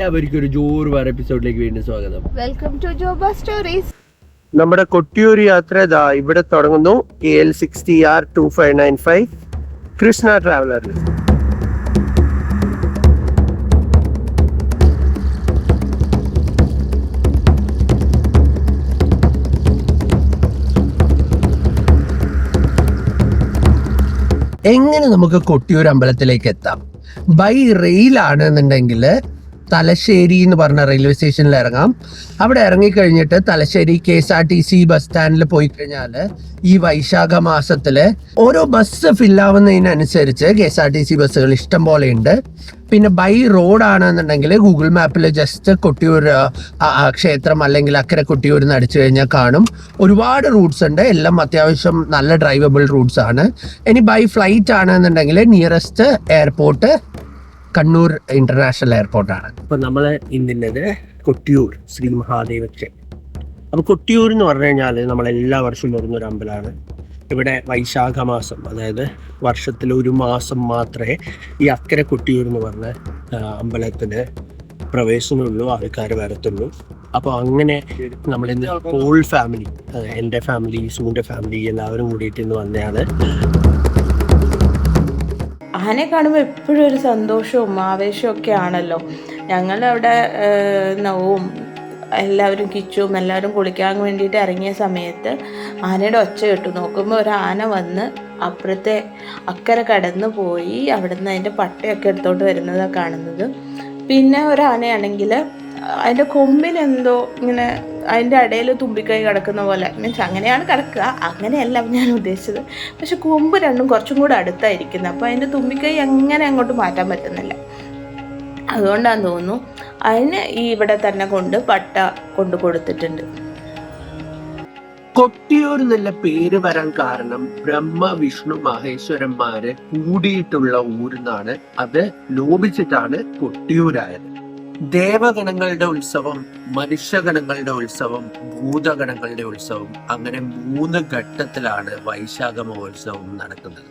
എല്ലാവർക്കും ഒരു ജോറ് വേറെ എപ്പിസോഡിലേക്ക് വീണ്ടും സ്വാഗതം. വെൽക്കം ടു ജോബ സ്റ്റോറീസ് നമ്മുടെ കൊട്ടിയൂർ യാത്ര ഇതാ ഇവിടെ തുടങ്ങുന്നു. K L sixty R two five nine five Krishna traveller എങ്ങനെ നമുക്ക് കൊട്ടിയൂർ അമ്പലത്തിലേക്ക് എത്താം? ബൈ റെയിൽ ആണെന്നുണ്ടെങ്കിൽ തലശ്ശേരി എന്ന് പറഞ്ഞ റെയിൽവേ സ്റ്റേഷനിൽ ഇറങ്ങാം. അവിടെ ഇറങ്ങിക്കഴിഞ്ഞിട്ട് Thalassery K S R T C bus സ്റ്റാൻഡിൽ പോയി കഴിഞ്ഞാൽ ഈ വൈശാഖ മാസത്തിൽ ഓരോ bus ഫില്ലാവുന്നതിനനുസരിച്ച് K S R T C ബസ്സുകൾ ഇഷ്ടം പോലെ ഉണ്ട്. പിന്നെ ബൈ റോഡ് ആണെന്നുണ്ടെങ്കിൽ ഗൂഗിൾ മാപ്പിൽ ജസ്റ്റ് കൊട്ടിയൂർ ക്ഷേത്രം അല്ലെങ്കിൽ അക്കരെ കൊട്ടിയൂർ എന്ന് അടിച്ചു കഴിഞ്ഞാൽ കാണും. ഒരുപാട് റൂട്ട്സ് ഉണ്ട്. എല്ലാം അത്യാവശ്യം നല്ല ഡ്രൈവബിൾ റൂട്ട്സ് ആണ്. ഇനി ബൈ ഫ്ലൈറ്റ് ആണെന്നുണ്ടെങ്കിൽ നിയറസ്റ്റ് എയർപോർട്ട് കണ്ണൂർ ഇന്റർനാഷണൽ എയർപോർട്ടാണ്. അപ്പോൾ നമ്മൾ ഇന്നുള്ളത് കൊട്ടിയൂർ ശ്രീ മഹാദേവ ക്ഷേത്രം അപ്പൊ കൊട്ടിയൂർ എന്ന് പറഞ്ഞു കഴിഞ്ഞാൽ നമ്മൾ എല്ലാ വർഷവും വരുന്ന ഒരു അമ്പലമാണ്. ഇവിടെ വൈശാഖ മാസം അതായത് വർഷത്തിൽ ഒരു മാസം മാത്രമേ ഈ അക്കരെ കൊട്ടിയൂർ എന്ന് പറഞ്ഞ അമ്പലത്തിന് പ്രവേശനമുള്ളൂ ആൾക്കാർ വരത്തുള്ളൂ. അപ്പോൾ അങ്ങനെ നമ്മളിന്ന് ഹോൾ ഫാമിലി എന്റെ ഫാമിലി സൂന്റെ ഫാമിലി എല്ലാവരും കൂടിയിട്ട് ഇന്ന് വന്നതാണ്. ആനയെ കാണുമ്പോൾ എപ്പോഴും ഒരു സന്തോഷവും ആവേശവും ഒക്കെ ആണല്ലോ. ഞങ്ങളവിടെ നവും എല്ലാവരും കിച്ചും എല്ലാവരും കുളിക്കാൻ വേണ്ടിയിട്ട് ഇറങ്ങിയ സമയത്ത് ആനയുടെ ഒച്ച കേട്ടു. നോക്കുമ്പോൾ ഒരു ആന വന്ന് അപ്പുറത്തെ അക്കരെ കടന്നു പോയി. അവിടെ നിന്ന് അതിന്റെ പട്ടയൊക്കെ എടുത്തോണ്ട് വരുന്നതാണ് കാണുന്നത്. പിന്നെ ഒരു ആനയാണെങ്കിൽ അതിന്റെ കൊമ്പിനെന്തോ ഇങ്ങനെ അതിന്റെ ഇടയിൽ തുമ്പിക്കൈ കിടക്കുന്ന പോലെ. മീൻസ് അങ്ങനെയാണ് കിടക്കുക. അങ്ങനെയല്ല ഞാൻ ഉദ്ദേശിച്ചത്. പക്ഷെ കൊമ്പ് രണ്ടും കുറച്ചും കൂടെ അടുത്തായിരിക്കുന്നത് അപ്പോൾ അതിന്റെ തുമ്പിക്കൈ അങ്ങനെ അങ്ങോട്ട് മാറ്റാൻ പറ്റുന്നില്ല. അതുകൊണ്ടാന്ന് തോന്നുന്നു അതിന് ഈ ഇവിടെ തന്നെ കൊണ്ട് പട്ട കൊണ്ട് കൊടുത്തിട്ടുണ്ട്. കൊട്ടിയൂർ എന്നുള്ള പേര് വരാൻ കാരണം ബ്രഹ്മ വിഷ്ണു മഹേശ്വരന്മാര് കൂടിയിട്ടുള്ള ഊരെന്നാണ് അത് ലോപിച്ചിട്ടാണ് കൊട്ടിയൂരായത്. ദേവഗണങ്ങളുടെ ഉത്സവം മനുഷ്യഗണങ്ങളുടെ ഉത്സവം ഭൂതഗണങ്ങളുടെ ഉത്സവം അങ്ങനെ മൂന്ന് ഘട്ടത്തിലാണ് വൈശാഖ മഹോത്സവം നടക്കുന്നത്.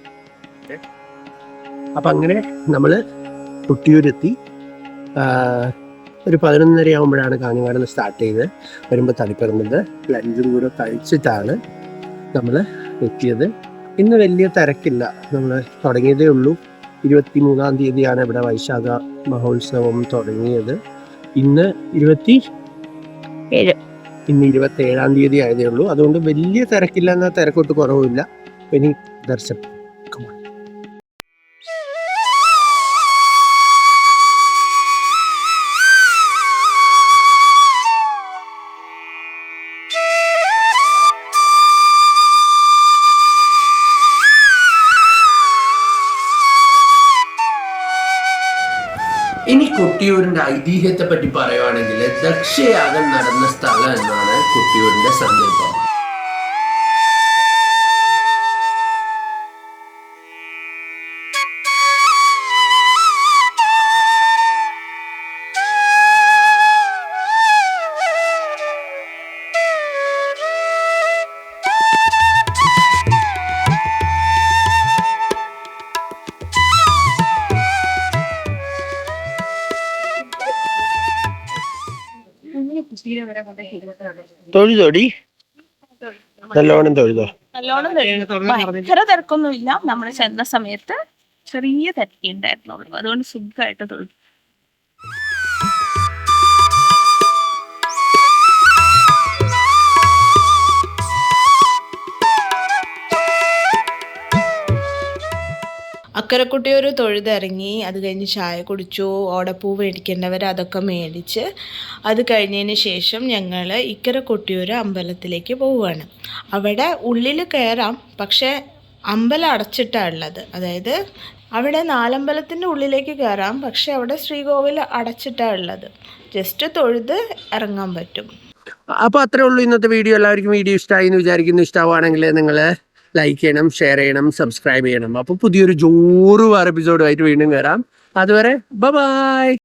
അപ്പൊ അങ്ങനെ നമ്മൾ കുട്ടിയൂരെത്തി ഒരു പതിനൊന്നര ആകുമ്പോഴാണ് കാഞ്ഞങ്ങാട് സ്റ്റാർട്ട് ചെയ്ത് വരുമ്പോൾ തളിപ്പറമ്പ്. ലഞ്ചും കൂടെ കഴിച്ചിട്ടാണ് നമ്മൾ എത്തിയത്. ഇന്ന് വലിയ തിരക്കില്ല. നമ്മൾ തുടങ്ങിയതേ ഉള്ളൂ. ഇരുപത്തി മൂന്നാം തീയതിയാണ് ഇവിടെ വൈശാഖ മഹോത്സവം തുടങ്ങിയത്. ഇന്ന് ഇരുപത്തി ഇന്ന് ഇരുപത്തി ഏഴാം തീയതി ആയതേ ഉള്ളൂ. അതുകൊണ്ട് വലിയ തിരക്കില്ല എന്നാൽ തിരക്കൊട്ട് കുറവില്ല ഇനി ദർശനം. ഇനി കൊട്ടിയൂരിന്റെ ഐതിഹ്യത്തെ പറ്റി പറയുവാണെങ്കിൽ ദക്ഷയാഗം നടന്ന സ്ഥലം എന്നാണ് കൊട്ടിയൂരിന്റെ സങ്കല്പം. തൊഴുതൊടി? നല്ലോണം തൊഴുതോ? നല്ലോണം ഭയങ്കര തിരക്കൊന്നുമില്ല. നമ്മൾ ചെന്ന സമയത്ത് ചെറിയ തിരക്കുണ്ടായിരുന്നുള്ളൂ അതുകൊണ്ട് സുഖമായിട്ട് തൊഴിൽ അക്കരക്കുട്ടി ഒരു തൊഴുതിറങ്ങി അത് കഴിഞ്ഞ് ചായ കുടിച്ചു ഓടപ്പൂ മേടിക്കേണ്ടവർ അതൊക്കെ മേടിച്ച് അത് കഴിഞ്ഞതിന് ശേഷം ഞങ്ങൾ ഇക്കര കൊട്ടിയൂർ അമ്പലത്തിലേക്ക് പോവുകയാണ്. അവിടെ ഉള്ളിൽ കയറാം പക്ഷേ അമ്പലം അടച്ചിട്ടാണ് ഉള്ളത്. അതായത് അവിടെ നാലമ്പലത്തിന്റെ ഉള്ളിലേക്ക് കയറാം പക്ഷേ അവിടെ ശ്രീകോവിൽ അടച്ചിട്ടാണ് ഉള്ളത്. ജസ്റ്റ് തൊഴുത് ഇറങ്ങാൻ പറ്റും. അപ്പൊ അത്രേ ഉള്ളൂ ഇന്നത്തെ വീഡിയോ. എല്ലാവർക്കും വീഡിയോ ഇഷ്ടമായി എന്ന് വിചാരിക്കുന്നു. ഇഷ്ടമാവുകയാണെങ്കിൽ നിങ്ങൾ ലൈക്ക് ചെയ്യണം ഷെയർ ചെയ്യണം സബ്സ്ക്രൈബ് ചെയ്യണം. അപ്പൊ പുതിയൊരു ജോറു വേറെ എപ്പിസോഡുമായിട്ട് വീണ്ടും കയറാം അതുവരെ ബൈ